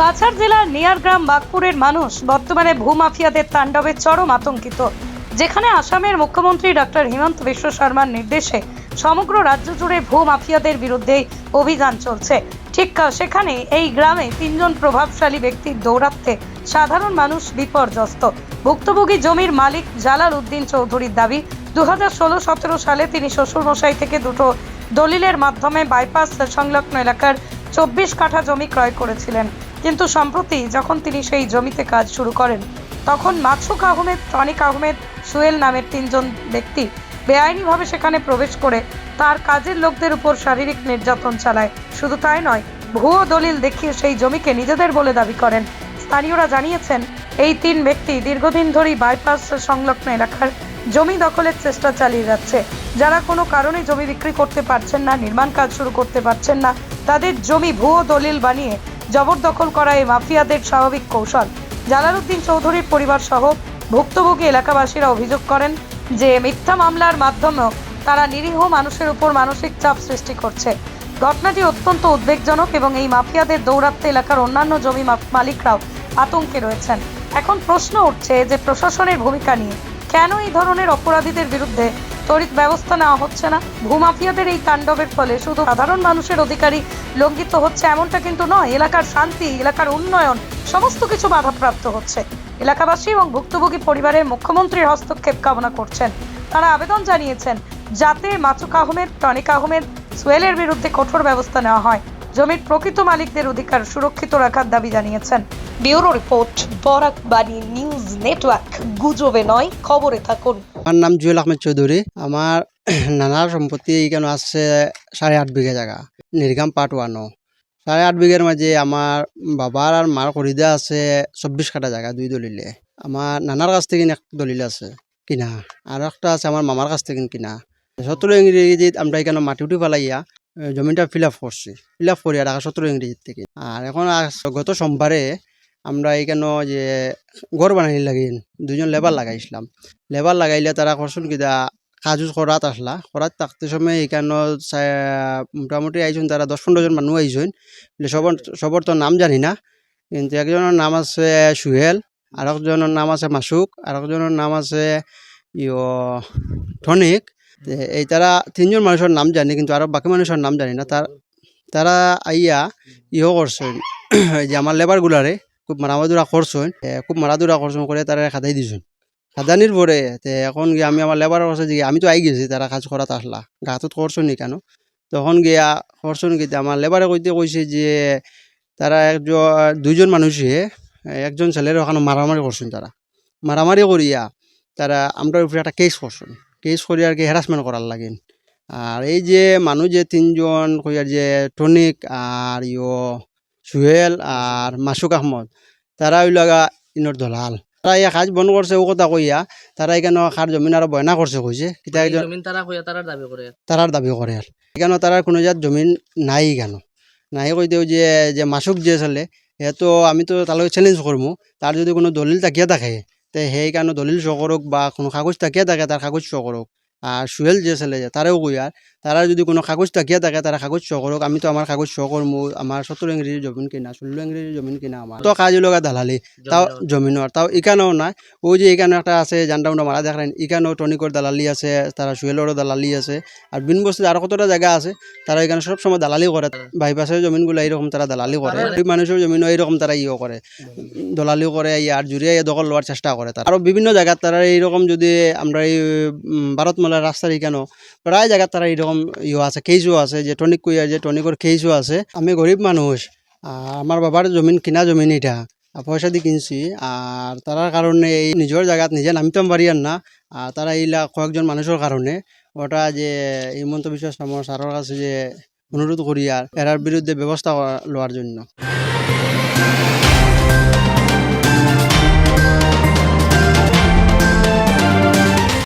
কাছাড় জেলার নিয়ারগ্রাম বাগপুরের মানুষ বর্তমানে ভূমাফিয়াদের তাণ্ডবে চরম আতঙ্কিত। যেখানে আসামের মুখ্যমন্ত্রী ডক্টর হিমন্ত বিশ্ব শর্মার নির্দেশে সমগ্র রাজ্য জুড়ে ভূমাফিয়াদের বিরুদ্ধে অভিযান চলছে। ঠিক সেখানে এই গ্রামে তিনজন প্রভাবশালী ব্যক্তির দৌরাত্মে সাধারণ মানুষ বিপর্যস্ত। ভুক্তভোগী জমির মালিক জালাল উদ্দিন চৌধুরীর দাবি দু হাজার ষোলো সতেরো সালে তিনি শ্বশুরমশাই থেকে দুটো দলিলের মাধ্যমে বাইপাস সংলগ্ন এলাকার চব্বিশ কাঠা জমি ক্রয় করেছিলেন। কিন্তু সম্প্রতি যখন তিনি সেই জমিতে কাজ শুরু করেন, তখন মাকসুক আহমেদ, টনিক আহমেদ সুয়েল নামের তিনজন ব্যক্তি বেআইনিভাবে সেখানে প্রবেশ করে তার কাজের লোকদের উপর শারীরিক নির্যাতন চালায়। শুধু তাই নয়, ভুয়ো দলিল দেখিয়ে সেই জমিকে নিজেদের বলে দাবি করেন। স্থানীয়রা জানিয়েছেন, এই তিন ব্যক্তি দীর্ঘদিন ধরেই বাইপাস সংলগ্ন এলাকার জমি দখলের চেষ্টা চালিয়ে যাচ্ছে। যারা কোনো কারণে জমি বিক্রি করতে পারছেন না, নির্মাণ কাজ শুরু করতে পারছেন না, তাদের জমি ভুয়ো দলিল বানিয়ে জবরদখল করা এই মাফিয়াদের স্বাভাবিক কৌশল। জালালউদ্দিন চৌধুরীর পরিবার সহ ভুক্তভোগী এলাকাবাসীরা অভিযোগ করেন যে, মিথ্যা মামলার মাধ্যমেও তারা নিরীহ মানুষের উপর মানসিক চাপ সৃষ্টি করছে। ঘটনাটি অত্যন্ত উদ্বেগজনক এবং এই মাফিয়াদের দৌরাত্মে এলাকার অন্যান্য জমি মালিকরাও আতঙ্কে রয়েছেন। এখন প্রশ্ন উঠছে যে, প্রশাসনের ভূমিকা নিয়ে কেন এই ধরনের অপরাধীদের বিরুদ্ধে তড়িৎ ব্যবস্থা নেওয়া হচ্ছে না। ভূমাফিয়াদের এই তাণ্ডবের ফলে শুধু সাধারণ মানুষের অধিকারই লঙ্ঘিত হচ্ছে এমনটা কিন্তু নয়, এলাকার শান্তি, এলাকার উন্নয়ন, সমস্ত কিছু বাধাপ্রাপ্ত হচ্ছে। এলাকাবাসী এবং ভুক্তভোগী পরিবারের মুখ্যমন্ত্রীর হস্তক্ষেপ কামনা করছেন। তারা আবেদন জানিয়েছেন, যাতে মাচুক আহমেদ, টনিক আহমেদ, সোয়েলের বিরুদ্ধে কঠোর ব্যবস্থা নেওয়া হয়। জমির প্রকৃত মালিকদের অধিকার সুরক্ষিত রাখার দাবি জানিয়েছেন। ব্যুরো রিপোর্ট, বরাক বাণী নিউজ নেটওয়ার্ক, গুজবে নয়, খবরে থাকুন। আমার নাম জুয়েল আহমেদ চৌধুরী। আমার নানার সম্পত্তি এইখানে আছে সাড়ে আট বিঘা জায়গা, নির্গাম পার্ট ওয়ানও সাড়ে আট বিঘার মাঝে আমার বাবার আর মার খরিদা আছে চব্বিশ কাটা জায়গা দুই দলিলে। আমার নানার কাছ থেকে এক দলিল আছে কিনা, আর একটা আছে আমার মামার কাছ থেকে কিনা। সতেরো ইংরেজিত আমরা এখানে মাটি উঠি ফেলাইয়া জমিটা ফিল আপ করছি। ফিল আপ করিয়া রাখা সতেরো ইংরেজির থেকে। আর এখন গত সোমবারে আমরা এখানে যে ঘর বানাই লাগিন দুজন লেবার লাগাইছিলাম। লেবার লাগাইলে তারা করছুন কিতা কাজু করাত আসলা। করাত থাকতে সময় এখানে মোটামুটি আইসুন তারা দশ পনেরো জন মানুষ আইসুন। বলে সবর সবর তো নাম জানি না। কিন্তু একজনের নাম আছে সুহেল আর একজনের নাম আছে মাসুক আর একজনের নাম আছে ইয় টনিক তে এই তারা তিনজন মানুষের নাম জানি, কিন্তু আরও বাকি মানুষের নাম জানি না। তার, তারা আইয়া ইহ করছেন। যে আমার লেবারগুলারে খুব মারামাদুরা এ, খুব মারাদুরা করছেন করে তারা খাদাই দিছেন খাদানির পরে এখন গিয়ে আমি আমার লেবার কাছে যে আমি তো আই গেছি তারা কাজ করাত আসলা গাতত করছেন নি কেন? তখন গিয়া করছেন কি আমার লেবারে কইতে কইছে যে তারা একজন দুইজন মানুষে একজন ছেলের ওখানে মারামারি করছেন তারা মারামারি করিয়া তারা আমরা উপরে একটা কেস করছেন কেস করি আর কি হ্যারাসমেন্ট করার লাগেন আর এই যে মানুষ যে তিনজন কইয়ার যে টনিক আর ইয়ো সুহেল আর মাসুক আহমদ। তারা হইল গা ইনর দলাল। তারা ইয়া কাজ বন্ধ করছে ও কথা কইয়া। তারা এখানে খার জমিন আর বয়না করছে কইছে তারার দাবি করে তারার দাবি করে আর এখানে তারার কোনো জাত জমিন নাই কেন? নাই কইতেও যে যে মাসুক যে চলে হে তো আমি তো তালৈ চ্যালেঞ্জ করব তার যদি কোনো দলিল তাকিয়া থাকে তে সেই কাৰণে দলিল শ করুক বা কোনো কাগজ তাকিয়া থাকে তার কাগজ শ করুক আর সুহেল যে ছেলে যে তারাও কই আর? তারা যদি কোনো কাগজ তাকিয়া থাকে তারা কাগজ শ করুক আমি তো আমার কাগজ শ করব আমার সত্তর ইংরেজি জমিন কিনা ষোলো ইংরেজি জমিন কিনা আমার তো কাজ লগা দালালি। তাও জমিনের। তাও এখানেও নাই। ওই যে এখানে একটা আছে জানডাউনটা মারা দেখলেন। এখানেও টনিকর দালালি আছে তারা সুয়েলেরও দালালি আছে। আর বিন বস্তিতে আরও কতটা জায়গা আছে তারা এখানে সব সময় দালালি করে বাইপাসের জমিনগুলো এইরকম তারা দালালি করে গরিব মানুষের জমিনও এইরকম তারা ইয়ে করে দলালিও করে আর জুড়িয়ে দখল লওয়ার চেষ্টা করে তারা। আরও বিভিন্ন জায়গায় তারা এইরকম যদি আমরা এই উম, ভারতমালার রাস্তার এখানে প্রায় জায়গায় তারা এইরকম ইয়ে আছে কেইজও আছে যে টনিক কইয়া যে টনিকর কেইজও আছে। আমি গরিব মানুষ আমার বাবার জমিন কিনা জমিন এটা পয়সা দিয়ে কিনছি, আর তারার কারণে এই নিজের জায়গাত নিজে নামিতাম পারি আর না, আর তারা এইলা কয়েকজন মানুষের কারণে ওটা যে হিমন্ত বিশ্ব শর্মা স্যারের কাছে যে অনুরোধ করি আর এরার বিরুদ্ধে ব্যবস্থা লওয়ার জন্য।